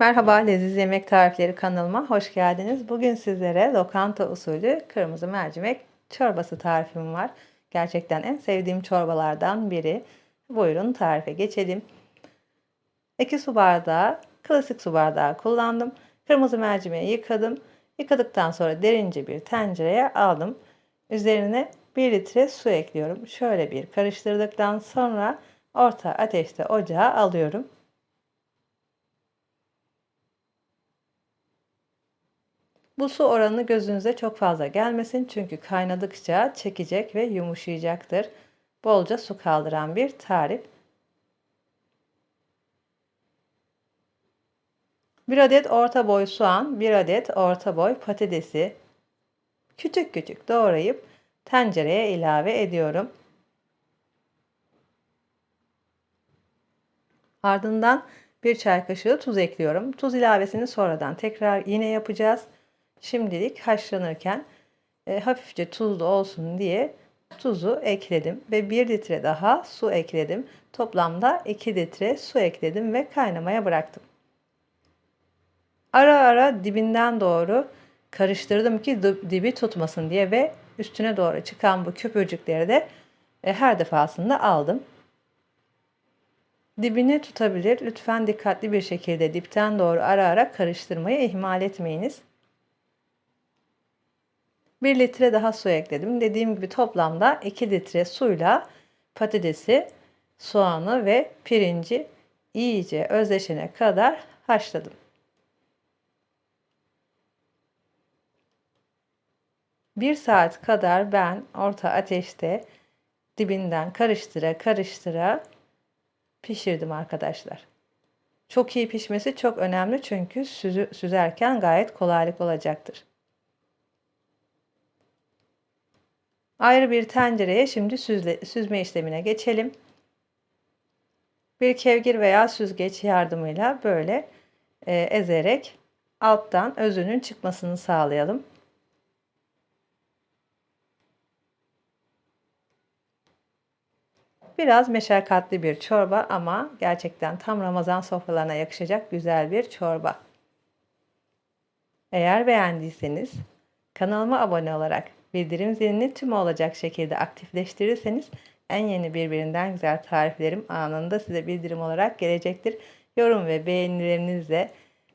Merhaba, Leziz Yemek Tarifleri kanalıma hoş geldiniz. Bugün sizlere lokanta usulü kırmızı mercimek çorbası tarifim var. Gerçekten en sevdiğim çorbalardan biri. Buyurun tarife geçelim. 2 su bardağı, klasik su bardağı kullandım. Kırmızı mercimeği yıkadım. Yıkadıktan sonra derince bir tencereye aldım. Üzerine 1 litre su ekliyorum. Şöyle bir karıştırdıktan sonra orta ateşte ocağa alıyorum. Bu su oranı gözünüze çok fazla gelmesin çünkü kaynadıkça çekecek ve yumuşayacaktır. Bolca su kaldıran bir tarif. Bir adet orta boy soğan, bir adet orta boy patatesi küçük küçük doğrayıp tencereye ilave ediyorum. Ardından bir çay kaşığı tuz ekliyorum. Tuz ilavesini sonradan tekrar yine yapacağız. Şimdilik haşlanırken e, hafifçe tuzlu olsun diye tuzu ekledim ve 1 litre daha su ekledim. Toplamda 2 litre su ekledim ve kaynamaya bıraktım. Ara ara dibinden doğru karıştırdım ki dibi tutmasın diye ve üstüne doğru çıkan bu köpürcükleri de e, her defasında aldım. Dibini tutabilir. Lütfen dikkatli bir şekilde dipten doğru ara ara karıştırmayı ihmal etmeyiniz. 1 litre daha su ekledim. Dediğim gibi toplamda 2 litre suyla patatesi, soğanı ve pirinci iyice özleşene kadar haşladım. Bir saat kadar ben orta ateşte dibinden karıştıra karıştıra pişirdim arkadaşlar. Çok iyi pişmesi çok önemli çünkü süzü, süzerken gayet kolaylık olacaktır. Ayrı bir tencereye şimdi süzle, süzme işlemine geçelim. Bir kevgir veya süzgeç yardımıyla böyle e, ezerek alttan özünün çıkmasını sağlayalım. Biraz meşakkatli bir çorba ama gerçekten tam Ramazan sofralarına yakışacak güzel bir çorba. Eğer beğendiyseniz kanalıma abone olarak bildirim zilini tüm olacak şekilde aktifleştirirseniz en yeni birbirinden güzel tariflerim anında size bildirim olarak gelecektir. Yorum ve beğenilerinizle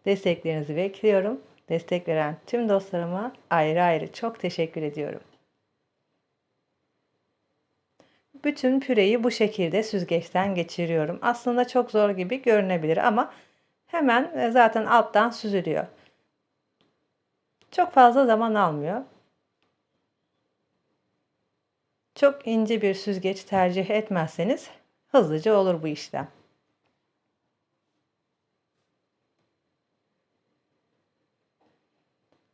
desteklerinizi bekliyorum. Destek veren tüm dostlarıma ayrı ayrı çok teşekkür ediyorum. Bütün püreyi bu şekilde süzgeçten geçiriyorum. Aslında çok zor gibi görünebilir ama hemen e, zaten alttan süzülüyor. Çok fazla zaman almıyor. Çok ince bir süzgeç tercih etmezseniz hızlıca olur bu işlem.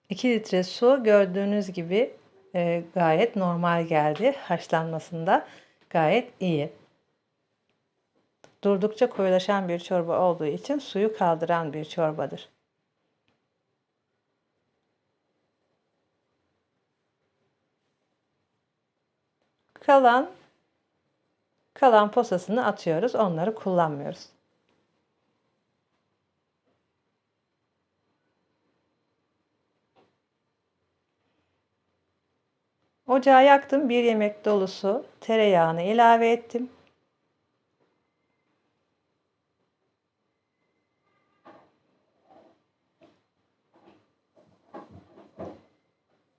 İki litre su gördüğünüz gibi e, gayet normal geldi. Haşlanmasında gayet iyi. Durdukça koyulaşan bir çorba olduğu için suyu kaldıran bir çorbadır. Kalan kalan posasını atıyoruz. Onları kullanmıyoruz. Ocağı yaktım. Bir yemek dolusu tereyağını ilave ettim.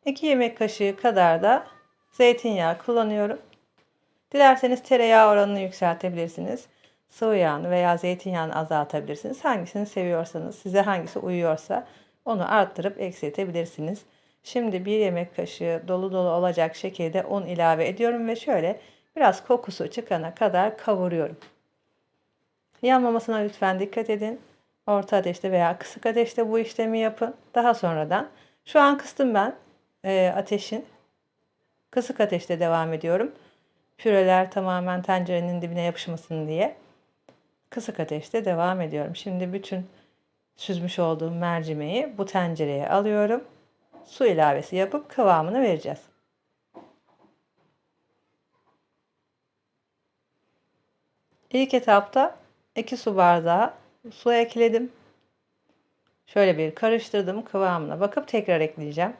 İki yemek kaşığı kadar da zeytinyağı kullanıyorum. Dilerseniz tereyağı oranını yükseltebilirsiniz. Sıvı yağını veya zeytinyağını azaltabilirsiniz. Hangisini seviyorsanız, size hangisi uyuyorsa onu arttırıp eksiltebilirsiniz. Şimdi bir yemek kaşığı dolu dolu olacak şekilde un ilave ediyorum ve şöyle biraz kokusu çıkana kadar kavuruyorum. Yanmamasına lütfen dikkat edin. Orta ateşte veya kısık ateşte bu işlemi yapın. Daha sonradan şu an kıstım ben e, ateşin. Kısık ateşte devam ediyorum. Püreler tamamen tencerenin dibine yapışmasın diye. Kısık ateşte devam ediyorum. Şimdi bütün süzmüş olduğum mercimeği bu tencereye alıyorum. Su ilavesi yapıp kıvamını vereceğiz. İlk etapta 2 su bardağı su ekledim. Şöyle bir karıştırdım kıvamına bakıp tekrar ekleyeceğim.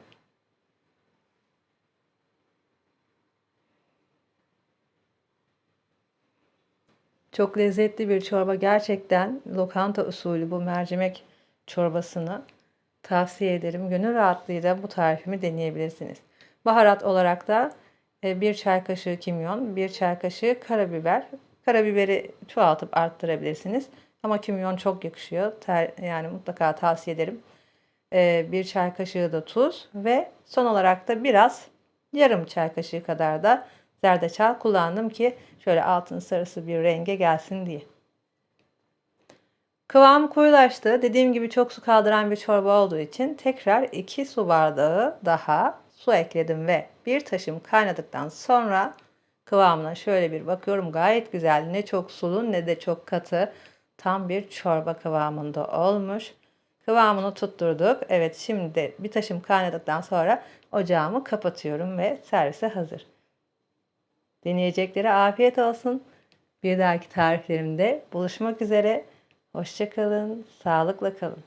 Çok lezzetli bir çorba. Gerçekten lokanta usulü bu mercimek çorbasını tavsiye ederim. Gönül rahatlığıyla bu tarifimi deneyebilirsiniz. Baharat olarak da e, bir çay kaşığı kimyon, bir çay kaşığı karabiber. Karabiberi çoğaltıp arttırabilirsiniz. Ama kimyon çok yakışıyor. Ter, yani mutlaka tavsiye ederim. E, bir çay kaşığı da tuz ve son olarak da biraz yarım çay kaşığı kadar da zerdeçal kullandım ki şöyle altın sarısı bir renge gelsin diye. Kıvam koyulaştı. Dediğim gibi çok su kaldıran bir çorba olduğu için tekrar 2 su bardağı daha su ekledim ve bir taşım kaynadıktan sonra kıvamına şöyle bir bakıyorum. Gayet güzel. Ne çok sulu ne de çok katı. Tam bir çorba kıvamında olmuş. Kıvamını tutturduk. Evet şimdi bir taşım kaynadıktan sonra ocağımı kapatıyorum ve servise hazır. Deneyeceklere afiyet olsun. Bir dahaki tariflerimde buluşmak üzere. Hoşçakalın, sağlıkla kalın.